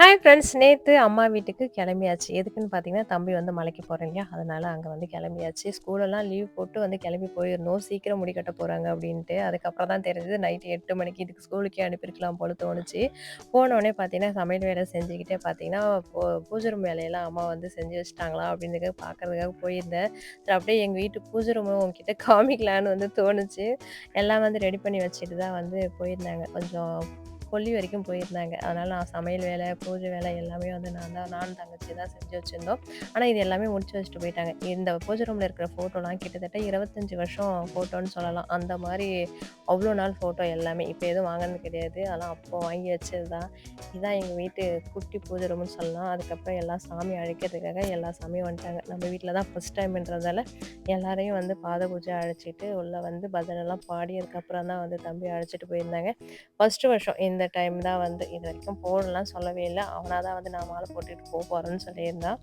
Hi friends நேற்று அம்மா வீட்டுக்கு கிளம்பியாச்சு. எதுக்குன்னு பார்த்தீங்கன்னா, தம்பி வந்து மலைக்கு போகிறேன் இல்லையா? அதனால் அங்கே வந்து கிளம்பியாச்சு. ஸ்கூலெல்லாம் லீவ் போட்டு வந்து கிளம்பி போயிருந்தோம் சீக்கிரம் முடிக்கட்ட போகிறாங்க அப்படின்ட்டு அதுக்கப்புறம் தான் தெரிஞ்சது நைட்டு எட்டு மணிக்கு இதுக்கு ஸ்கூலுக்கே அனுப்பியிருக்கலாம் போல தோணுச்சு. போனோடனே பார்த்தீங்கன்னா, சமையல் வேலை செஞ்சுக்கிட்டே பார்த்தீங்கன்னா, பூ பூஜை ரூம் வேலையெல்லாம் அம்மா வந்து செஞ்சு வச்சுட்டாங்களா அப்படின்னு பார்க்கறதுக்காக போயிருந்தேன். சரி எங்கள் வீட்டு பூஜை ரூம உங்ககிட்ட காமிக்கலான்னு வந்து தோணுச்சு. எல்லாம் வந்து ரெடி பண்ணி வச்சுட்டு தான் வந்து போயிருந்தாங்க. கொஞ்சம் கொல்லி வரைக்கும் போயிருந்தாங்க. அதனால் நான் சமையல் வேலை, பூஜை வேலை எல்லாமே வந்து நான் தான் நான் தங்கச்சி தான் செஞ்சு வச்சுருந்தோம் ஆனால் இது எல்லாமே முடிச்சு வச்சுட்டு போயிட்டாங்க. இந்த பூஜை ரூமில் இருக்கிற ஃபோட்டோலாம் கிட்டத்தட்ட 25 வருஷம் ஃபோட்டோன்னு சொல்லலாம். அந்த மாதிரி அவ்வளோ நாள் ஃபோட்டோ எல்லாமே. இப்போ எதுவும் வாங்கினது கிடையாது. அதெல்லாம் அப்போ வாங்கி வச்சது தான். இதான் எங்கள் வீட்டு குட்டி பூஜை ரூம்னு சொல்லலாம். அதுக்கப்புறம் எல்லாம் சாமி அழைக்கிறதுக்காக எல்லா சாமியும் வந்துட்டாங்க. நம்ம வீட்டில் தான் ஃபர்ஸ்ட் டைம்ன்றதால எல்லாரையும் வந்து பாத பூஜை அழைச்சிட்டு உள்ளே வந்து பஜனைலாம் பாடி அதுக்கப்புறம் தான் வந்து தம்பி அழைச்சிட்டு போயிருந்தாங்க. ஃபர்ஸ்ட்டு வருஷம் இந்த இந்த டைம் தான் வந்து இது வரைக்கும் போடலாம் சொல்லவே இல்லை அவனாக தான் வந்து நான் மாலை போட்டுட்டு போக போகிறேன்னு சொல்லியிருந்தான்.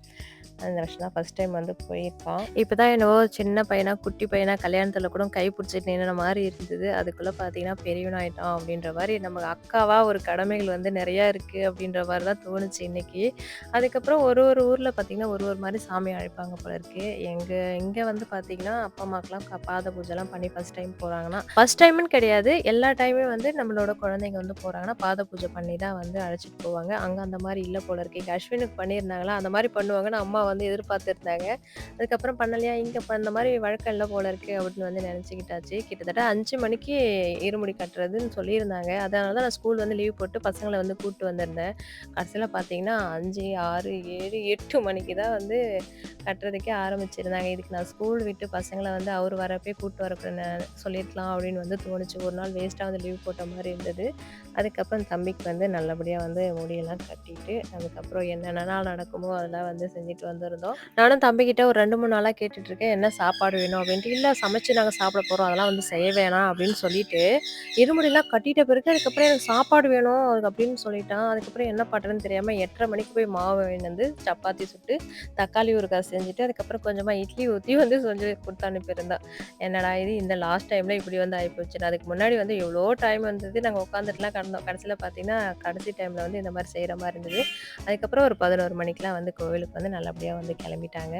அந்த வருஷம் தான் ஃபர்ஸ்ட் டைம் வந்து போயிருக்கான். இப்போ தான் என்னவோ சின்ன பையனா, குட்டி பையனா கல்யாணத்தில் கூட கை பிடிச்சிட்டு நின்ன மாதிரி இருந்தது. அதுக்குள்ளே பார்த்தீங்கன்னா, பெரியவனாயிட்டான் அப்படின்ற மாதிரி நமக்கு அக்காவாக ஒரு கடமைகள் வந்து நிறையா இருக்குது அப்படின்ற மாதிரி தான் தோணுச்சு இன்னைக்கு. அதுக்கப்புறம் ஒரு ஒரு ஊரில் பார்த்தீங்கன்னா, ஒரு ஒரு மாதிரி சாமி அழைப்பாங்க போல இருக்கு. எங்கள் இங்கே வந்து பார்த்தீங்கன்னா, அப்பா அம்மாக்கெல்லாம் பாத பூஜைலாம் பண்ணி ஃபர்ஸ்ட் டைம் போகிறாங்கன்னா ஃபஸ்ட் டைமுன்னு கிடையாது. எல்லா டைமுமே வந்து நம்மளோட குழந்தைங்க வந்து போகிறாங்க பண்ணியிருந்தாங்கன்னா பாத பூஜை பண்ணி தான் வந்து அழைச்சிட்டு போவாங்க. அங்கே அந்த மாதிரி இல்லை போல இருக்கு. அஸ்வினுக்கு பண்ணியிருந்தாங்களா, அந்த மாதிரி பண்ணுவாங்கன்னு அம்மா வந்து எதிர்பார்த்துருந்தாங்க. அதுக்கப்புறம் பண்ணலையா, இங்கே இப்போ அந்த மாதிரி வழக்கம் இல்லை போல இருக்கு அப்படின்னு வந்து நினச்சிக்கிட்டாச்சு கிட்டத்தட்ட அஞ்சு மணிக்கு இருமுடி கட்டுறதுன்னு சொல்லியிருந்தாங்க. அதனால தான் நான் ஸ்கூல் வந்து லீவ் போட்டு பசங்களை வந்து கூப்பிட்டு வந்திருந்தேன். கடைசியில் பார்த்தீங்கன்னா, 5, 6, 7, 8 மணிக்கு தான் வந்து கட்டுறதுக்கே ஆரம்பிச்சிருந்தாங்க. இதுக்கு நான் ஸ்கூல் விட்டு பசங்களை வந்து அவர் வரப்பே கூப்பிட்டு வரப்ப சொல்லியிருக்கலாம் அப்படின்னு வந்து தோணுச்சு. ஒரு நாள் வேஸ்ட்டாக வந்து லீவ் போட்ட மாதிரி இருந்தது. அதுக்கு அதுக்கப்புறம் தம்பிக்கு வந்து நல்லபடியாக வந்து முடியெல்லாம் கட்டிட்டு, அதுக்கப்புறம் என்னென்னலாம் நடக்குமோ அதெல்லாம் வந்து செஞ்சுட்டு வந்திருந்தோம். நானும் தம்பிக்கிட்ட ஒரு ரெண்டு மூணு நாளாக கேட்டுட்ருக்கேன் என்ன சாப்பாடு வேணும் அப்படின்ட்டு இல்லை சமைச்சு நாங்கள் சாப்பிட போகிறோம் அதெல்லாம் வந்து செய்ய வேணாம் அப்படின்னு சொல்லிட்டு, இருமுடிலாம் கட்டிட்ட பிறகு அதுக்கப்புறம் எனக்கு சாப்பாடு வேணும் அதுக்கு அப்படின்னு சொல்லிட்டான். அதுக்கப்புறம் என்ன பண்ணுறதுன்னு தெரியாமல் எட்டரை மணிக்கு போய் மாவு வந்து சப்பாத்தி சுட்டு, தக்காளி ஊறுகாய் செஞ்சுட்டு, அதுக்கப்புறம் கொஞ்சமாக இட்லி ஊற்றி வந்து செஞ்சு கொடுத்து அனுப்பியிருந்தான். என்னடா இது இந்த லாஸ்ட் டைமில் இப்படி வந்து ஆகிப்போச்சு அதுக்கு முன்னாடி வந்து எவ்வளோ டைம் வந்தது நாங்கள் உட்காந்துட்டுலாம் கிடந்தோம். கடைசியில் பார்த்தீங்கன்னா, கடைசி டைமில் வந்து இந்த மாதிரி செய்கிற மாதிரி இருந்தது. அதுக்கப்புறம் ஒரு பதினோரு மணிக்கெலாம் வந்து கோவிலுக்கு வந்து நல்லபடியாக வந்து கிளம்பிட்டாங்க.